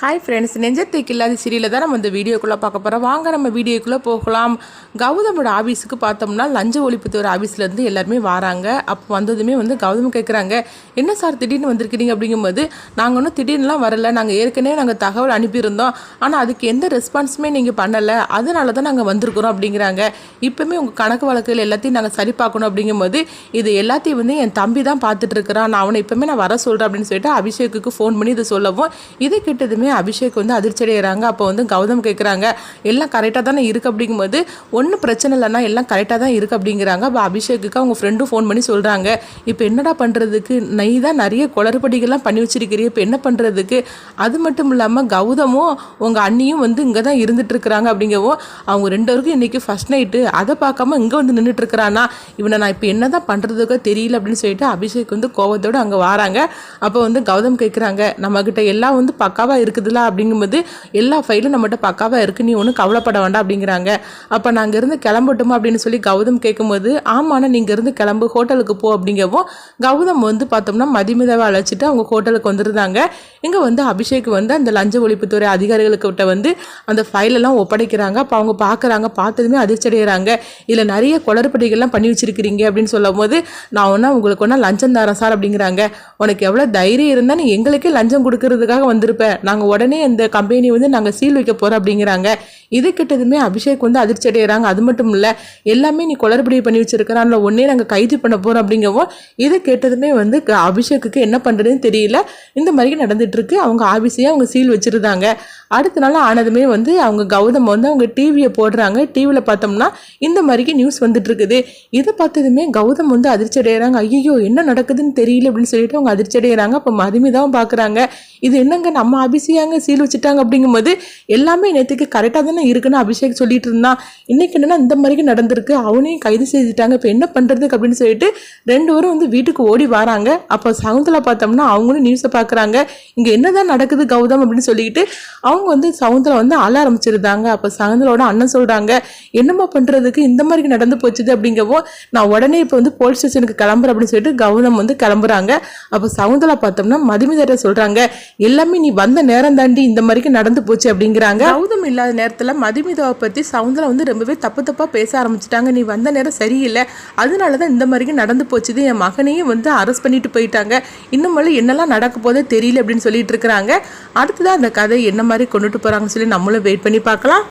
Hi friends நெஞ்சத்துக்கு இல்லாத சீரியலில் தான் நம்ம இந்த வீடியோக்குள்ளே பார்க்க போகிறோம் வாங்க நம்ம வீடியோக்குள்ளே போகலாம். கௌதமோட ஆஃபீஸுக்கு பார்த்தோம்னா லஞ்ச ஒழிப்புத்துறை ஆஃபீஸ்லேருந்து எல்லாருமே வராங்க. அப்போ வந்ததுமே வந்து கௌதம் கேட்குறாங்க என்ன சார் திடீர்னு வந்திருக்கிறீங்க? அப்படிங்கும்போது நாங்கள் ஒன்றும் திடீர்னுலாம் வரல. நாங்கள் ஏற்கனவே நாங்கள் தகவல் அனுப்பியிருந்தோம். ஆனால் அதுக்கு எந்த ரெஸ்பான்ஸுமே நீங்கள் பண்ணலை. அதனால தான் நாங்கள் வந்திருக்கிறோம் அப்படிங்கிறாங்க. இப்போவுமே உங்கள் கணக்கு வழக்குகள் எல்லாத்தையும் நாங்கள் சரி பார்க்கணும் அப்படிங்கும்போது இது எல்லாத்தையும் வந்து என் தம்பி தான் பார்த்துட்டு இருக்கிறான். நான் அவனை இப்போவுமே நான் வர சொல்கிறேன் அப்படின்னு சொல்லிட்டு அபிஷேக்குக்கு ஃபோன் பண்ணி இதை சொல்லவும் இதை கிட்டதுமே அபிஷேக் வந்து அதிர்ச்சி அடைகிறாங்க அப்போ வந்து கௌதம் கேட்குறாங்க எல்லாம் கரெக்டாக தானே இருக்குது அப்படிங்கும்போது ஒன்றும் பிரச்சனை இல்லைன்னா எல்லாம் கரெக்டாக தான் இருக்குது அப்படிங்கிறாங்க. அப்போ அபிஷேக்குக்கு அவங்க ஃப்ரெண்டும் ஃபோன் பண்ணி சொல்கிறாங்க இப்போ என்னடா பண்ணுறதுக்கு நை தான் நிறைய குளறுபடிகள்லாம் பண்ணி வச்சிருக்கிறீ இப்போ என்ன பண்ணுறதுக்கு அது மட்டும் இல்லாமல் கௌதமும் உங்கள் அண்ணியும் வந்து இங்கே தான் இருந்துகிட்ருக்குறாங்க அப்படிங்கவும் அவங்க ரெண்டு பேருக்கும் இன்றைக்கி ஃபஸ்ட் நைட்டு அதை பார்க்காம இங்கே வந்து நின்றுட்டுருக்குறானா இவனை நான் இப்போ என்ன தான் பண்ணுறதுக்கோ தெரியல அப்படின்னு சொல்லிட்டு அபிஷேக் வந்து கோவத்தோடு அங்கே வராங்க. அப்போ வந்து கௌதம் கேட்குறாங்க நம்மக்கிட்ட எல்லாம் வந்து பக்காவாக இருக்குதுல்ல அப்படிங்கும்போது எல்லா ஃபைலும் நம்மகிட்ட பக்காவாக இருக்குது நீ ஒன்றும் கவலைப்பட வேண்டாம் அப்படிங்கிறாங்க. அப்போ நாங்கள் இருந்து கிளம்பட்டுமா அப்படின்னு சொல்லி கௌதம் கேட்கும்போது ஆமாண்ணா நீங்கள் இருந்து கிளம்பு ஹோட்டலுக்கு போ அப்படிங்கவும் கௌதம் வந்து பார்த்தோம்னா மதிமிதாவை அழைச்சிட்டு அவங்க ஹோட்டலுக்கு வந்துருந்தாங்க. இங்கே வந்து அபிஷேக் வந்து அந்த லஞ்ச ஒழிப்புத்துறை அதிகாரிகளுக்கிட்ட வந்து அந்த ஃபைலெல்லாம் ஒப்படைக்கிறாங்க. அப்போ அவங்க பார்க்குறாங்க பார்த்ததுமே அதிர்ச்சடைகிறாங்க இதில் நிறைய குளறுபடிகள்லாம் பண்ணி வச்சிருக்கிறீங்க அப்படின்னு சொல்லும் போது நான் ஒன்றா உங்களுக்கு ஒன்றா லஞ்சம் தரேன் சார் அப்படிங்கிறாங்க. உனக்கு எவ்வளோ தைரியம் இருந்தால் நீ எங்களுக்கே லஞ்சம் கொடுக்கறதுக்காக வந்திருப்ப. நாங்கள் உடனே இந்த கம்பெனி வந்து நாங்கள் சீல் வைக்க போகிறோம் அப்படிங்கிறாங்க. இது கிட்டதுமே அபிஷேக் வந்து அதிர்ச்சி அடைகிறாங்க அது மட்டும் இல்லை எல்லாமே நீ குளறுபடி பண்ணி வச்சிருக்கிறான்ல ஒன்னே நாங்கள் கைது பண்ண போகிறோம் அப்படிங்கவும் இதை கேட்டதுமே வந்து க- அபிஷேக்குக்கு என்ன பண்ணுறதுன்னு தெரியல. இந்த மாதிரி நடந்துட்டு இருக்கு. அவங்க ஆஃபீஸையே அவங்க சீல் வச்சிருந்தாங்க. அடுத்த நாள் ஆனதுமே வந்து அவங்க கௌதம் வந்து அவங்க டிவியை போடுறாங்க. டிவியில் பார்த்தோம்னா இந்த மாதிரிக்கு நியூஸ் வந்துட்டு இருக்குது. இதை பார்த்ததுமே கௌதம் வந்து அதிர்ச்சி அடைகிறாங்க ஐயோ என்ன நடக்குதுன்னு தெரியல அப்படின்னு சொல்லிட்டு அவங்க அதிர்ச்சி அடைகிறாங்க அப்போ தான் பார்க்குறாங்க. இது என்னங்க நம்ம அபிஷேகாங்க சீல் வச்சுட்டாங்க அப்படிங்கும்போது எல்லாமே நேற்றுக்கு கரெக்டாக தானே இருக்குன்னு அபிஷேக் சொல்லிட்டு இருந்தான் இன்னைக்கு என்னன்னா இந்த மாதிரிக்கு நடந்திருக்கு. அவனையும் கைது செய்துட்டாங்க. இப்போ என்ன பண்ணுறதுக்கு அப்படின்னு சொல்லிட்டு ரெண்டு பேரும் வந்து வீட்டுக்கு ஓடி வராங்க. அப்போ சகுந்தலா பார்த்தோம்னா அவங்களும் நியூஸை பார்க்குறாங்க. இங்கே என்னதான் நடக்குது கௌதம் அப்படின்னு சொல்லிக்கிட்டு அவங்க வந்து சவுந்தலா வந்து அழ ஆரம்பிச்சிருந்தாங்க. அப்போ சவுந்தலோட அண்ணன் சொல்கிறாங்க என்னம்மா பண்ணுறதுக்கு இந்த மாதிரி நடந்து போச்சுது? அப்படிங்கவோ நான் உடனே இப்போ வந்து போலீஸ் ஸ்டேஷனுக்கு கிளம்புறேன் அப்படின்னு சொல்லிட்டு கௌதம் வந்து கிளம்புறாங்க. அப்போ சவுந்தலா பார்த்தோம்னா மதுமிதரை சொல்கிறாங்க எல்லாமே நீ வந்த நேரம் தாண்டி இந்த மாதிரிக்கு நடந்து போச்சு அப்படிங்கிறாங்க. கௌதம் இல்லாத நேரத்தில் மதுமிதாவை பற்றி சவுந்தலா வந்து ரொம்பவே தப்பு தப்பாக பேச ஆரம்பிச்சிட்டாங்க. நீ வந்த நேரம் சரியில்லை. அதனால தான் இந்த மாதிரிக்கு நடந்து போச்சுது. என் மகனையும் வந்து அரெஸ்ட் பண்ணிட்டு போயிட்டாங்க. இன்னும் என்னெல்லாம் நடக்க போதே தெரியல அப்படின்னு சொல்லிட்டு இருக்கிறாங்க. அடுத்ததான் அந்த கதை என்ன மாதிரி கொண்டுட்டு போகிறாங்கன்னு சொல்லி நம்மளும் வெயிட் பண்ணி பார்க்கலாம்.